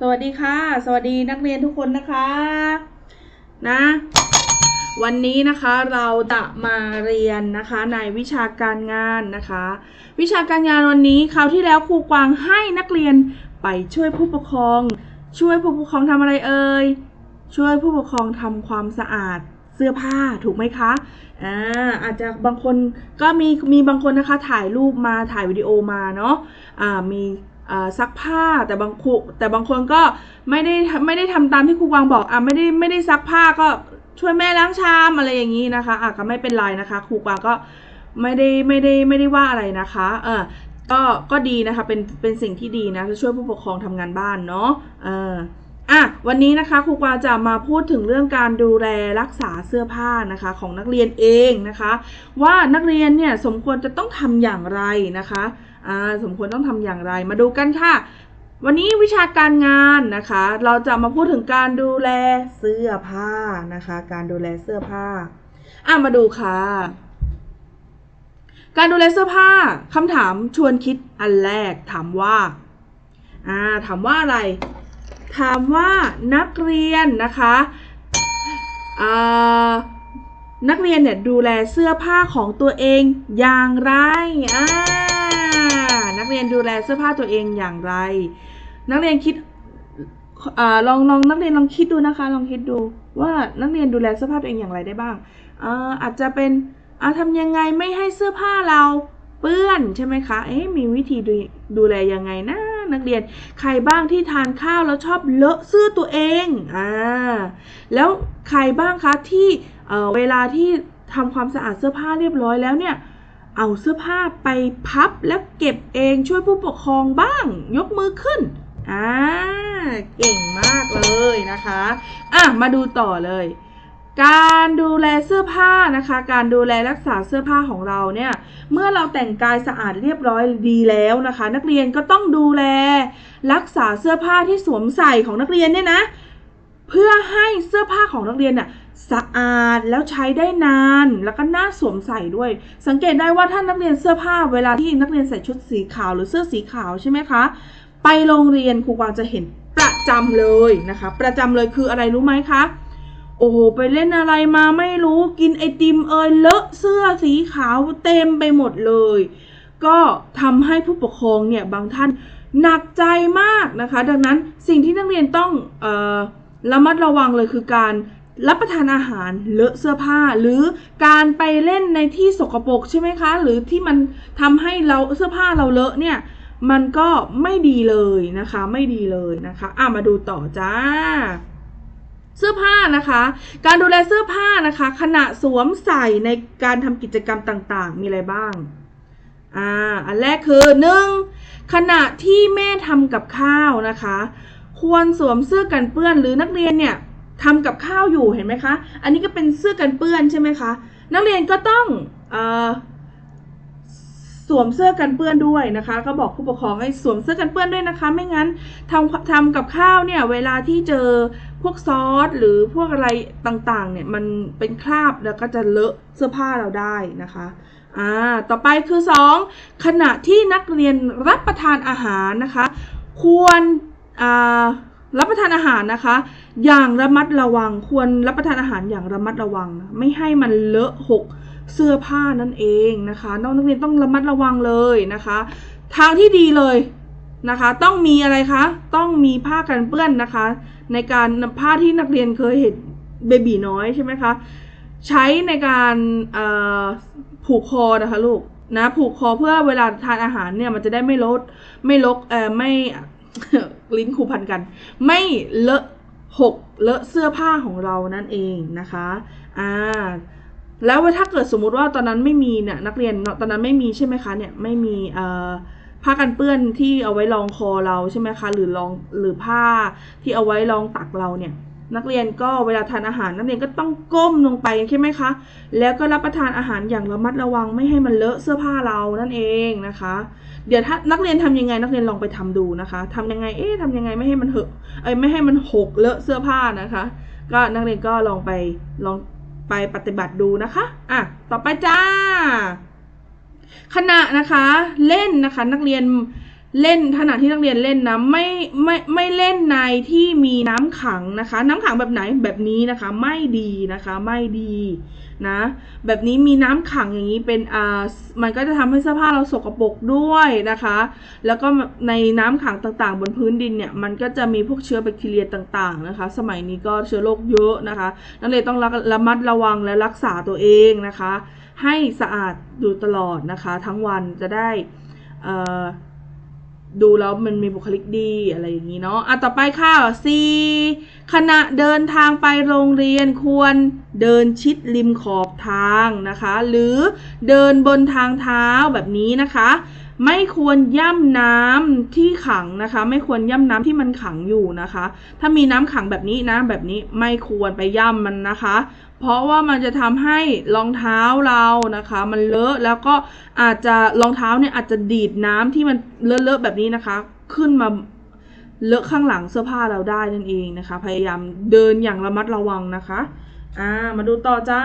สวัสดีค่ะ สวัสดีนักเรียนทุกคนนะคะ นะ วันนี้นะคะเราจะมาเรียนนะคะในวิชาการงานนะคะ วิชาการงานวันนี้คราวที่แล้วครูกวางให้นักเรียนไปช่วยผู้ปกครอง ช่วยผู้ปกครองทำอะไรเอ่ยช่วยผู้ปกครองทำความสะอาด สื้อผ้าถูกไหมคะอ่าอาจจะบางคนก็มีมีบางคนนะคะถ่ายรูปมาถ่ายวิดีโอมาเนาะอ่ามีซักผ้าแต่บางครูแต่บางคนก็ไม่ได้ไม่ได้ทำตามที่ครูกวางบอกอ่าไม่ได้ไม่ได้ซักผ้าก็ช่วยแม่ล้างชามอะไรอย่างนี้นะคะอะก็ไม่เป็นไรนะคะครูกวางก็ไม่ได้ไม่ได้ไม่ได้ว่าอะไรนะคะเออก็ก็ดีนะคะเป็นเป็นสิ่งที่ดีนะจะช่วยผู้ปกครองทำงานบ้านเนาะเออ อะวันนี้นะคะครูกวาจะมาพูดถึงเรื่องการดูแลรักษาเสื้อผ้านะคะของนักเรียนเองนะคะ ว่านักเรียนเนี่ยสมควรจะต้องทำอย่างไรนะคะอ่าสมควรต้องทำอย่างไรมาดูกันค่ะ วันนี้วิชาการงานนะคะ เราจะมาพูดถึงการดูแลเสื้อผ้านะคะ การดูแลเสื้อผ้าอะมาดูค่ะการดูแลเสื้อผ้าคำถามชวนคิดอันแรกถามว่าอ่าถามว่าอะไร ถามว่านักเรียนนะคะนักเรียนเนี่ยดูแลเสื้อผ้าของตัวเองอย่างไรอ่านักเรียนดูแลเสื้อผ้าตัวเองอย่างไร นักเรียนคิดอลองลองนักเรียนลองคิดดูนะคะ ลองคิดดูว่านักเรียนดูแลเสื้อผ้าตัวเองอย่างไรได้บ้างอาอาจจะเป็นอาทำยังไงไม่ให้เสื้อผ้าเราเปื้อนใช่ไหมคะ เอ๊ะมีวิธีดูดูแลยังไงนะ นักเรียน ใครบ้างที่ทานข้าวแล้วชอบเลอะเสื้อตัวเองอ่าแล้วใครบ้างคะที่เอ่อเวลาที่ทำความสะอาดเสื้อผ้าเรียบร้อยแล้วเนี่ยเอาเสื้อผ้าไปพับแล้วเก็บเองช่วยผู้ปกครองบ้าง ยกมือขึ้นอ่าเก่งมากเลยนะคะ อะ มาดูต่อเลย การดูแลเสื้อผ้านะคะ การดูแลรักษาเสื้อผ้าของเราเนี่ยเมื่อเราแต่งกายสะอาดเรียบร้อยดีแล้วนะคะ นักเรียนก็ต้องดูแล รักษาเสื้อผ้าที่สวมใส่ของนักเรียนเนี่ยนะ เพื่อให้เสื้อผ้าของนักเรียนน่ะสะอาดแล้วใช้ได้นานแล้วก็น่าสวมใส่ด้วย สังเกตได้ว่าถ้านักเรียนเสื้อผ้าเวลาที่นักเรียนใส่ชุดสีขาวหรือเสื้อสีขาวใช่ไหมคะ ไปโรงเรียนครูกวางจะเห็นประจำเลยนะคะ ประจำเลยคืออะไรรู้ไหมคะ โอ้โห ไปเล่นอะไรมาไม่รู้กินไอติมเอยเลอะเสื้อสีขาวเต็มไปหมดเลย ก็ทำให้ผู้ปกครองเนี่ยบางท่านหนักใจมากนะคะ ดังนั้นสิ่งที่นักเรียนต้องออระมัดระวังเลยคือการรับประทานอาหารเลอะเสื้อผ้า หรือการไปเล่นในที่สกปรกใช่ไหมคะ หรือที่มันทำให้เราเสื้อผ้าเราเลอะเนี่ยมันก็ไม่ดีเลยนะคะ ไม่ดีเลยนะคะอะมาดูต่อจ้า เสื้อผ้านะคะ การดูแลเสื้อผ้านะคะ ขณะสวมใส่ในการทำกิจกรรมต่างๆ มีอะไรบ้างอ่าอันแรกคือหนึ่งขณะที่แม่ทำกับข้าวนะคะ ควรสวมเสื้อกันเปื้อนหรือนักเรียนเนี่ยทำกับข้าวอยู่เห็นไหมคะ อันนี้ก็เป็นเสื้อกันเปื้อนใช่ไหมคะ นักเรียนก็ต้องเอ่อ สวมเสื้อกันเปื้อนด้วยนะคะ ก็บอกผู้ปกครองให้สวมเสื้อกันเปื้อนด้วยนะคะ ไม่งั้นทำทำกับข้าวเนี่ยเวลาที่เจอพวกซอสหรือพวกอะไรต่างๆเนี่ยมันเป็นคราบแล้วก็จะเลอะเสื้อผ้าเราได้นะคะอ่าต่อไปคือ 2 ขณะที่นักเรียนรับประทานอาหารนะคะ ควรอ่ารับประทานอาหารนะคะ อย่างระมัดระวังควรรับประทานอาหารอย่างระมัดระวัง ไม่ให้มันเลอะหก เสื้อผ้านั่นเองนะคะน้องนักเรียนต้องระมัดระวังเลยนะคะ ทางที่ดีเลยนะคะ ต้องมีอะไรคะ ต้องมีผ้ากันเปื้อนนะคะ ในการผ้าที่นักเรียนเคยเห็นเบบีน้อยใช่ไหมคะใช้ในการผูกคอนะคะลูกนะผูกคอเพื่อเวลาทานอาหารเนี่ยมันจะได้ไม่ลดไม่ลกเอ่อไม่ลิ้นคูพันกัน ไม่เลอะหกเลอะเสื้อผ้าของเรานั่นเองนะคะอ่า แล้วถ้าเกิดสมมุติว่าตอนนั้นไม่มีเนี่ยนักเรียนตอนนั้นไม่มีใช่ไหมคะเนี่ยไม่มีเอ่อผ้ากันเปื้อนที่เอาไว้รองคอเราใช่ไหมคะหรือรองหรือผ้าที่เอาไว้รองตักเราเนี่ยนักเรียนก็เวลาทานอาหารนักเรียนก็ต้องก้มลงไปใช่ไหมคะ แล้วก็รับประทานอาหารอย่างระมัดระวังไม่ให้มันเลอะเสื้อผ้าเรานั่นเองนะคะ เดี๋ยวถ้านักเรียนทำยังไงนักเรียนลองไปทำดูนะคะทำยังไงเอ๊ะทำยังไงไม่ให้มันเหอะเอ้ยไม่ให้มันหกเลอะเสื้อผ้านะคะ ก็นักเรียนก็ลองไปลอง ไปปฏิบัติดูนะคะ อะ ต่อไปจ้า ขณะนะคะ เล่นนะคะ นักเรียน เล่นขณะที่นักเรียนเล่นนะไม่ไม่ไม่เล่นในที่มีน้ำขังนะคะ น้ำขังแบบไหนแบบนี้นะคะ ไม่ดีนะคะไม่ดีนะแบบนี้มีน้ำขังอย่างนี้เป็นอ่ามันก็จะทำให้เสื้อผ้าเราสกปรกด้วยนะคะ แล้วก็ในน้ำขังต่างๆ บนพื้นดินเนี่ยมันก็จะมีพวกเชื้อแบคทีเรียต่างๆนะคะ สมัยนี้ก็เชื้อโรคเยอะนะคะนักเรียนต้องระมัดระวังและรักษาตัวเองนะคะ ให้สะอาดดูตลอดนะคะ ทั้งวันจะได้อ่อ ดูแล้วมันมีบุคลิกดีอะไรอย่างนี้เนาะอะต่อไปค่ะ C ขณะเดินทางไปโรงเรียนควรเดินชิดริมขอบทางนะคะ หรือเดินบนทางเท้าแบบนี้นะคะ ไม่ควรย่ำน้ำที่ขังนะคะ ไม่ควรย่ำน้ำที่มันขังอยู่นะคะ ถ้ามีน้ำขังแบบนี้นะแบบนี้ไม่ควรไปย่ำมันนะคะ เพราะว่ามันจะทำให้รองเท้าเรานะคะ มันเลอะแล้วก็อาจจะรองเท้าเนี่ยอาจจะดีดน้ำที่มันเลอะๆแบบนี้นะคะ ขึ้นมาเลอะข้างหลังเสื้อผ้าเราได้นั่นเองนะคะ พยายามเดินอย่างระมัดระวังนะคะ อ่า มาดูต่อจ้า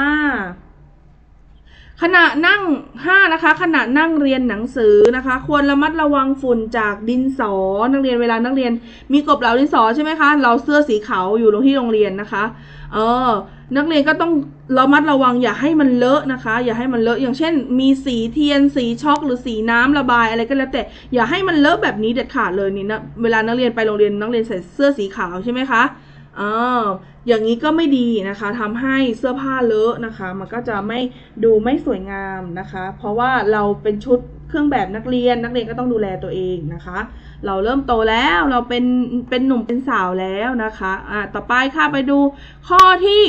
ขณะนั่ง 5 นะคะ ขณะนั่งเรียนหนังสือนะคะ ควรระมัดระวังฝุ่นจากดินสอ นักเรียนเวลานักเรียน มีกบเหลาดินสอใช่ไหมคะเราเสื้อสีขาวอยู่ตรงที่โรงเรียนนะคะ เออ นักเรียนก็ต้องระมัดระวังอย่าให้มันเลอะนะคะ อย่าให้มันเลอะอย่างเช่น มีสีเทียนสีช็อกหรือสีน้ำระบายอะไรก็แล้วแต่อย่าให้มันเลอะแบบนี้เด็ดขาดเลยนี่นะเวลานักเรียนไปโรงเรียนนักเรียนใส่เสื้อสีขาวใช่ไหมคะ อ่าอย่างนี้ก็ไม่ดีนะคะทำให้เสื้อผ้าเลอะนะคะ มันก็จะไม่ดูไม่สวยงามนะคะ เพราะว่าเราเป็นชุดเครื่องแบบนักเรียนนักเรียนก็ต้องดูแลตัวเองนะคะ เราเริ่มโตแล้วเราเป็นเป็นหนุ่มเป็นสาวแล้วนะคะอ่าต่อไปค่ะไปดูข้อที่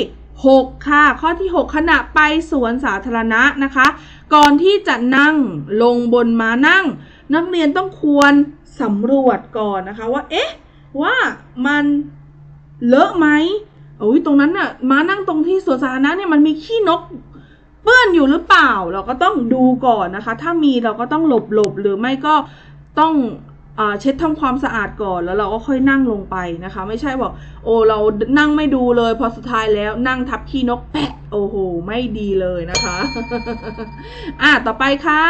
6 ค่ะ ข้อที่ 6 ขณะไปสวนสาธารณะนะคะ ก่อนที่จะนั่งลงบนม้านั่ง นักเรียนต้องควรสำรวจก่อนนะคะว่าเอ๊ะว่ามัน เลอะไหมโอ้ยตรงนั้นน่ะมานั่งตรงที่สวนสาธารณะเนี่ยมันมีขี้นกเปื้อนอยู่หรือเปล่า เราก็ต้องดูก่อนนะคะ ถ้ามีเราก็ต้องหลบหลบหรือไม่ก็ต้องเช็ดทำความสะอาดก่อนแล้วเราก็ค่อยนั่งลงไปนะคะ ไม่ใช่บอกโอ้เรานั่งไม่ดูเลย พอสุดท้ายแล้วนั่งทับขี้นกแปะโอ้โหไม่ดีเลยนะคะอะต่อไปค่ะ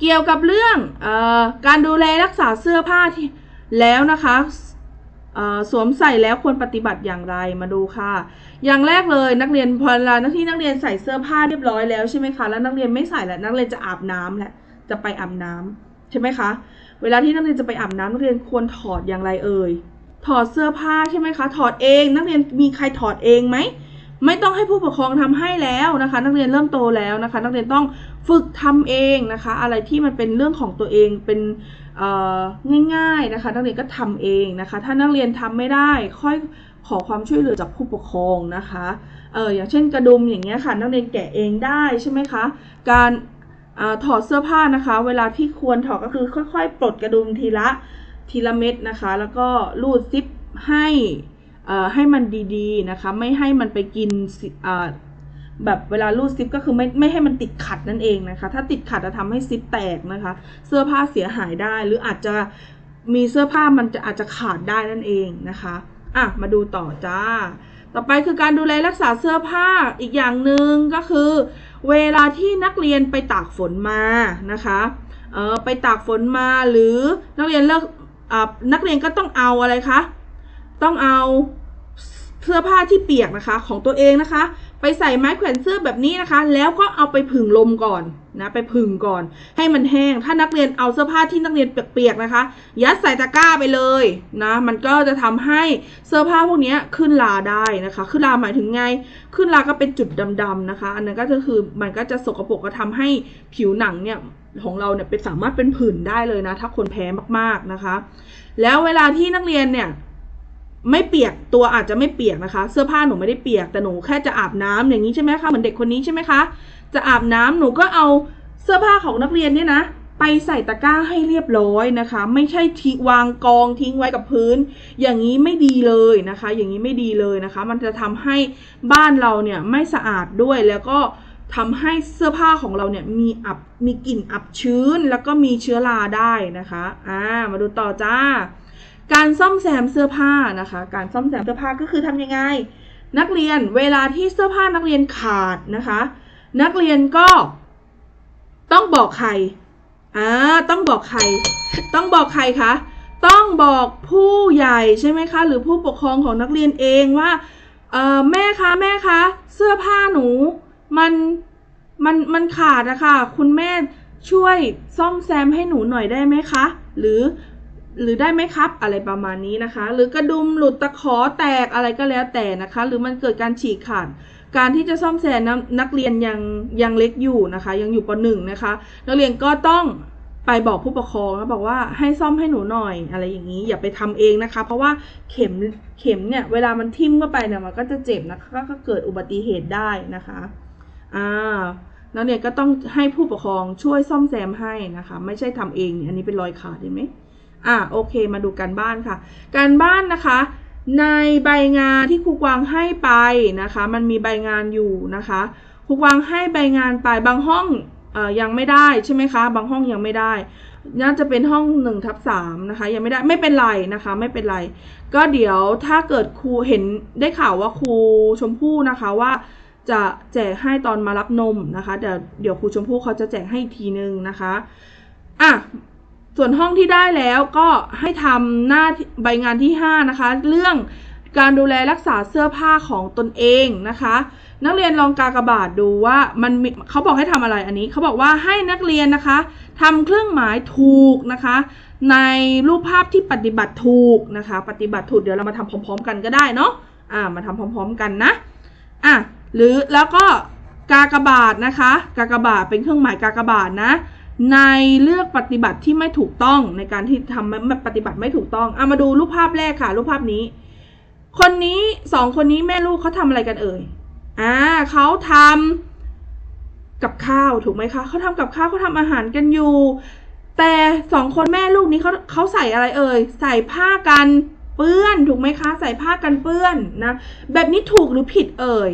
เกี่ยวกับเรื่องอการดูแลรักษาเสื้อผ้าที่แล้วนะคะ สวมใส่แล้วควรปฏิบัติอย่างไรมาดูค่ะ อย่างแรกเลยนักเรียนพอเวลาที่นักเรียนใส่เสื้อผ้าเรียบร้อยแล้วใช่ไหมคะแล้วนักเรียนไม่ใส่แล้วนักเรียนจะอาบน้ำแหละจะไปอาบน้ำใช่ไหมคะเวลาที่นักเรียนจะไปอาบน้ำนักเรียนควรถอดอย่างไรเอ่ยถอดเสื้อผ้าใช่ไหมคะถอดเอง นักเรียนมีใครถอดเองไหมไม่ต้องให้ผู้ปกครองทำให้แล้วนะคะ นักเรียนเริ่มโตแล้วนะคะ นักเรียนต้องฝึกทำเองนะคะ อะไรที่มันเป็นเรื่องของตัวเองเป็น ง่ายๆนะคะ นักเรียนก็ทำเองนะคะ ถ้านักเรียนทำไม่ได้ค่อยขอความช่วยเหลือจากผู้ปกครองนะคะเอออย่างเช่นกระดุมอย่างเงี้ยค่ะนักเรียนแกะเองได้ใช่ไหมคะ การอถอดเสื้อผ้านะคะ เวลาที่ควรถอดก็คือค่อย ๆ ปลดกระดุมทีละทีละเม็ดนะคะ แล้วก็รูดซิปให้ให้มันดีๆนะคะ ไม่ให้มันไปกินอ แบบเวลารูดซิปก็คือไม่ไม่ให้มันติดขัดนั่นเองนะคะ ถ้าติดขัดจะทำให้ซิปแตกนะคะ เสื้อผ้าเสียหายได้ หรืออาจจะมีเสื้อผ้ามันจะอาจจะขาดได้นั่นเองนะคะอะมาดูต่อจ้า ต่อไปคือการดูแลรักษาเสื้อผ้าอีกอย่างหนึ่งก็คือ เวลาที่นักเรียนไปตากฝนมานะคะเออไปตากฝนมาหรือนักเรียนเลิกอ่านักเรียนก็ต้องเอาอะไรคะต้องเอา เสื้อผ้าที่เปียกนะคะของตัวเองนะคะ ไปใส่ไม้แขวนเสื้อแบบนี้นะคะ แล้วก็เอาไปผึ่งลมก่อนนะไปผึ่งก่อน ให้มันแห้ง ถ้านักเรียนเอาเสื้อผ้าที่นักเรียนเปียกๆนะคะ ยัดใส่ตะกร้าไปเลยนะมันก็จะทำให้เสื้อผ้าพวกนี้ขึ้นลาได้นะคะ ขึ้นลาหมายถึงไง ขึ้นลาก็เป็นจุดดำๆนะคะ อันนั้นก็คือมันก็จะสกปรกก็ทำให้ผิวหนังเนี่ยของเราเนี่ยเป็นสามารถเป็นผื่นได้เลยนะ ถ้าคนแพ้มากๆนะคะ แล้วเวลาที่นักเรียนเนี่ย ไม่เปียกตัวอาจจะไม่เปียกนะคะ เสื้อผ้าหนูไม่ได้เปียกแต่หนูแค่จะอาบน้ำอย่างนี้ใช่ไหมคะเหมือนเด็กคนนี้ใช่ไหมคะจะอาบน้ำหนูก็เอาเสื้อผ้าของนักเรียนเนี่ยนะ ไปใส่ตะกร้าให้เรียบร้อยนะคะ ไม่ใช่ทิ้งวางกองทิ้งไว้กับพื้น อย่างนี้ไม่ดีเลยนะคะ อย่างนี้ไม่ดีเลยนะคะ มันจะทำให้บ้านเราเนี่ยไม่สะอาดด้วยแล้วก็ทำให้เสื้อผ้าของเราเนี่ยมีอับมีกลิ่นอับชื้น แล้วก็มีเชื้อราได้นะคะอ่ามาดูต่อจ้า การซ่อมแซมเสื้อผ้านะคะ การซ่อมแซมเสื้อผ้าก็คือทำยังไง นักเรียนเวลาที่เสื้อผ้านักเรียนขาดนะคะ นักเรียนก็ ต้องบอกใครอ่าต้องบอกใคร ต้องบอกใครคะต้องบอกผู้ใหญ่ใช่ไหมคะ หรือผู้ปกครองของนักเรียนเองว่าเออแม่คะแม่คะเสื้อผ้าหนูมันมันมันขาดนะคะคุณแม่ช่วยซ่อมแซมให้หนูหน่อยได้ไหมคะ หรือ หรือได้ไหมครับอะไรประมาณนี้นะคะ หรือกระดุมหลุดตะขอแตกอะไรก็แล้วแต่นะคะ หรือมันเกิดการฉีกขาด การที่จะซ่อมแซมนักนักเรียนยังยังเล็กอยู่นะคะ ยังอยู่ปหนึ่งนะคะ นักเรียนก็ต้องไปบอกผู้ปกครองนะบอกว่าให้ซ่อมให้หนูหน่อยอะไรอย่างนี้อย่าไปทำเองนะคะ เพราะว่าเข็มเข็มเนี่ยเวลามันทิ่มเข้าไปเนี่ยมันก็จะเจ็บนะคะก็เกิดอุบัติเหตุได้นะคะอ่านักเรียนก็ต้องให้ผู้ปกครองช่วยซ่อมแซมให้นะคะ ไม่ใช่ทำเองอันนี้เป็นรอยขาดเห็นไหม อะโอเคมาดูการบ้านค่ะ การบ้านนะคะ ในใบงานที่ครูกวางให้ไปนะคะ มันมีใบงานอยู่นะคะครูกวางให้ใบงานไปบางห้องอยังไม่ได้ใช่ไหมคะ บางห้องยังไม่ได้ น่าจะเป็นห้องหนึ่งทับสามนะคะ ยังไม่ได้ไม่เป็นไรนะคะ ไม่เป็นไร ก็เดี๋ยวถ้าเกิดครูเห็นได้ข่าวว่าครูชมพู่นะคะว่าจะแจกให้ตอนมารับนมนะคะ เดี๋ยวเดี๋ยวครูชมพู่เขาจะแจกให้อีกทีนึงนะคะอะ ส่วนห้องที่ได้แล้วก็ให้ทำหน้าใบงานที่ 5 นะคะ เรื่องการดูแลรักษาเสื้อผ้าของตนเองนะคะ นักเรียนลองกากบาทดูว่ามันมเขาบอกให้ทำอะไรอันนี้เขาบอกว่าให้นักเรียนนะคะทำเครื่องหมายถูกนะคะ ในรูปภาพที่ปฏิบัติถูกนะคะ ปฏิบัติถูกเดี๋ยวเรามาทำพร้อม ๆ กันก็ได้เนาะอ่ามาทำพร้อม ๆ กันนะอะหรือแล้วก็กากบาทนะคะ กากบาทเป็นเครื่องหมายกากบาทนะ ในเลือกปฏิบัติที่ไม่ถูกต้องในการที่ทำปฏิบัติไม่ถูกต้องเอามาดูรูปภาพแรกค่ะ รูปภาพนี้ คนนี้สองคนนี้แม่ลูกเขาทำอะไรกันเอ่ยอ่าเขาทำกับข้าวถูกไหมคะเขาทำกับข้าวเขาทำอาหารกันอยู่ แต่สองคนแม่ลูกนี้เขาเขาใส่อะไรเอ่ย ใส่ผ้ากันเปื้อนถูกไหมคะ ใส่ผ้ากันเปื้อนนะแบบนี้ถูกหรือผิดเอ่ย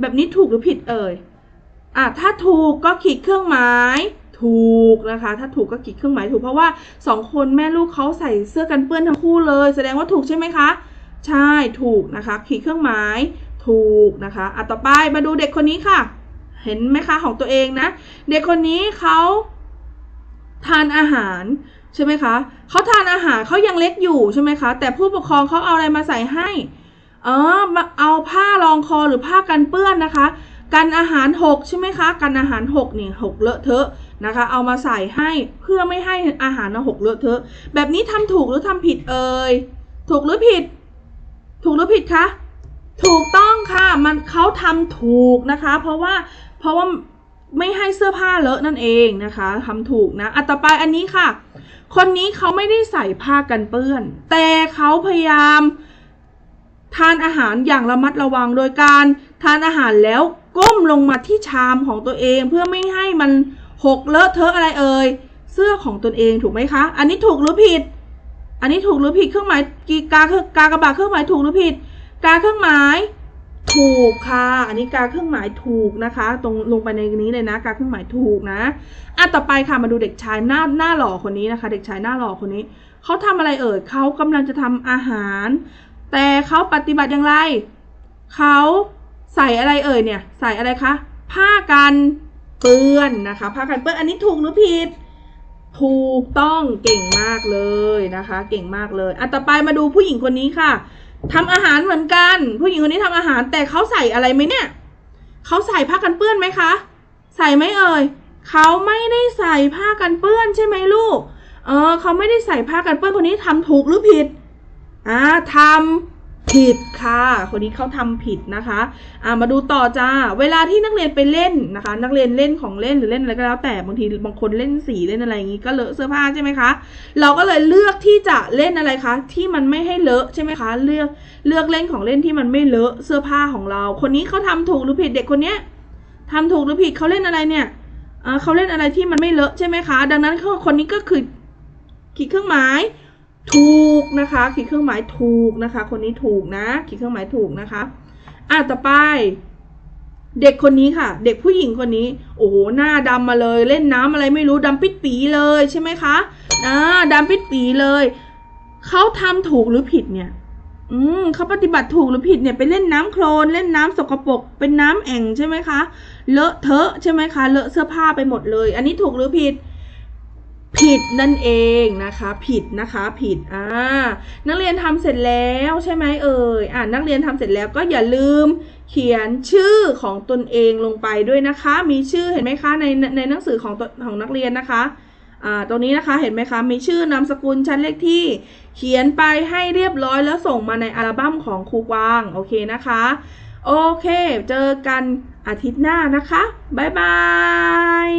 แบบนี้ถูกหรือผิดเอ่ยอะถ้าถูกก็ขีดเครื่องหมาย ถูกนะคะ ถ้าถูกก็ขีดเครื่องหมายถูกเพราะว่าสองคนแม่ลูกเขาใส่เสื้อกันเปื้อนทั้งคู่เลย แสดงว่าถูกใช่ไหมคะ ใช่ถูกนะคะ ขีดเครื่องหมายถูกนะคะอะต่อไปมาดูเด็กคนนี้ค่ะ เห็นไหมคะของตัวเองนะ เด็กคนนี้เขาทานอาหารใช่ไหมคะเขาทานอาหารเขายังเล็กอยู่ใช่ไหมคะแต่ผู้ปกครองเขาเอาอะไรมาใส่ให้เออเอาผ้ารองคอหรือผ้ากันเปื้อนนะคะ กันอาหารหกใช่ไหมคะ กันอาหารหกนี่หกเลอะเทอะ นะคะ เอามาใส่ให้เพื่อไม่ให้อาหารน่ะหกเลอะเทอะ แบบนี้ทำถูกหรือทำผิดเอ่ยถูกหรือผิด ถูกหรือผิดคะถูกต้องค่ะมันเขาทำถูกนะคะ เพราะว่าเพราะว่าไม่ให้เสื้อผ้าเลอะนั่นเองนะคะทำถูกนะอะต่อไปอันนี้ค่ะ คนนี้เขาไม่ได้ใส่ผ้ากันเปื้อน แต่เขาพยายามทานอาหารอย่างระมัดระวังโดยการทานอาหารแล้วก้มลงมาที่ชามของตัวเองเพื่อไม่ให้มัน หกเลอะเทอะอะไรเอ่ยเสื้อของตนเองถูกไหมคะ อันนี้ถูกหรือผิด อันนี้ถูกหรือผิดเครื่องหมายกีกากากระบาดเครื่องหมายถูกหรือผิด กาเครื่องหมายถูกค่ะ อันนี้กาเครื่องหมายถูกนะคะ ตรงลงไปในนี้เลยนะกาเครื่องหมายถูกนะอะต่อไปค่ะมาดูเด็กชายหน้าหน้าหล่อคนนี้นะคะ เด็กชายหน้าหล่อคนนี้เขาทำอะไรเอ่ยเขากำลังจะทำอาหาร แต่เขาปฏิบัติอย่างไรเขาใส่อะไรเอ่ยเนี่ย ใส่อะไรคะผ้ากัน เปื้อนนะคะผ้ากันเปื้อนอันนี้ถูกหรือผิดถูกต้องเก่งมากเลยนะคะ เก่งมากเลยอะต่อไปมาดูผู้หญิงคนนี้ค่ะทำอาหารเหมือนกัน ผู้หญิงคนนี้ทำอาหารแต่เขาใส่อะไรไหมเนี่ยเขาใส่ผ้ากันเปื้อนไหมคะ ใส่ไหมเอ่ยเขาไม่ได้ใส่ผ้ากันเปื้อนใช่ไหมลูกเออเขาไม่ได้ใส่ผ้ากันเปื้อนคนนี้ทำถูกหรือผิดอ่าทำ ผิดค่ะ คนนี้เขาทำผิดนะคะอ่ามาดูต่อจ้า เวลาที่นักเรียนไปเล่นนะคะ นักเรียนเล่นของเล่นหรือเล่นอะไรก็แล้ว แต่บางทีบางคนเล่นสีเล่นอะไรอย่างงี้ก็เลอะเสื้อผ้าใช่ไหมคะ เราก็เลยเลือกที่จะเล่นอะไรคะ ที่มันไม่ให้เลอะใช่ไหมคะ เลือกเลือกเล่นของเล่นที่มันไม่เลอะเสื้อผ้าของเรา คนนี้เขาทำถูกหรือผิดเด็กคนเนี้ยทำถูกหรือผิดเขาเล่นอะไรเนี่ยเขาเล่นอะไรที่มันไม่เลอะใช่ไหมคะ ดังนั้นคนนี้ก็คือขีดเครื่องหมาย ถูกนะคะ ขีดเครื่องหมายถูกนะคะ คนนี้ถูกนะ ขีดเครื่องหมายถูกนะคะ อะต่อไป เด็กคนนี้ค่ะ เด็กผู้หญิงคนนี้ โอ้โหหน้าดำมาเลย เล่นน้ำอะไรไม่รู้ดำปิดปีเลยใช่ไหมคะอ่าดำปิดปีเลยเขาทำถูกหรือผิดเนี่ย อืมเขาปฏิบัติถูกหรือผิดเนี่ยไปเล่นน้ำโคลนเล่นน้ำสกปรกเป็นน้ำแอ่งใช่ไหมคะ เลอะเทอะใช่ไหมคะ เลอะเสื้อผ้าไปหมดเลย อันนี้ถูกหรือผิด ผิดนั่นเองนะคะ ผิดนะคะผิดอ่านักเรียนทำเสร็จแล้วใช่ไหมเอ่ยอ่านักเรียนทำเสร็จแล้วก็อย่าลืมเขียนชื่อของตนเองลงไปด้วยนะคะ มีชื่อเห็นไหมคะในในหนังสือของตนของนักเรียนนะคะอ่าตรงนี้นะคะเห็นไหมคะมีชื่อนามสกุลชั้นเลขที่ เขียนไปให้เรียบร้อยแล้วส่งมาในอัลบั้มของครูกวางโอเคนะคะโอเค เจอกันอาทิตย์หน้านะคะบ๊ายบาย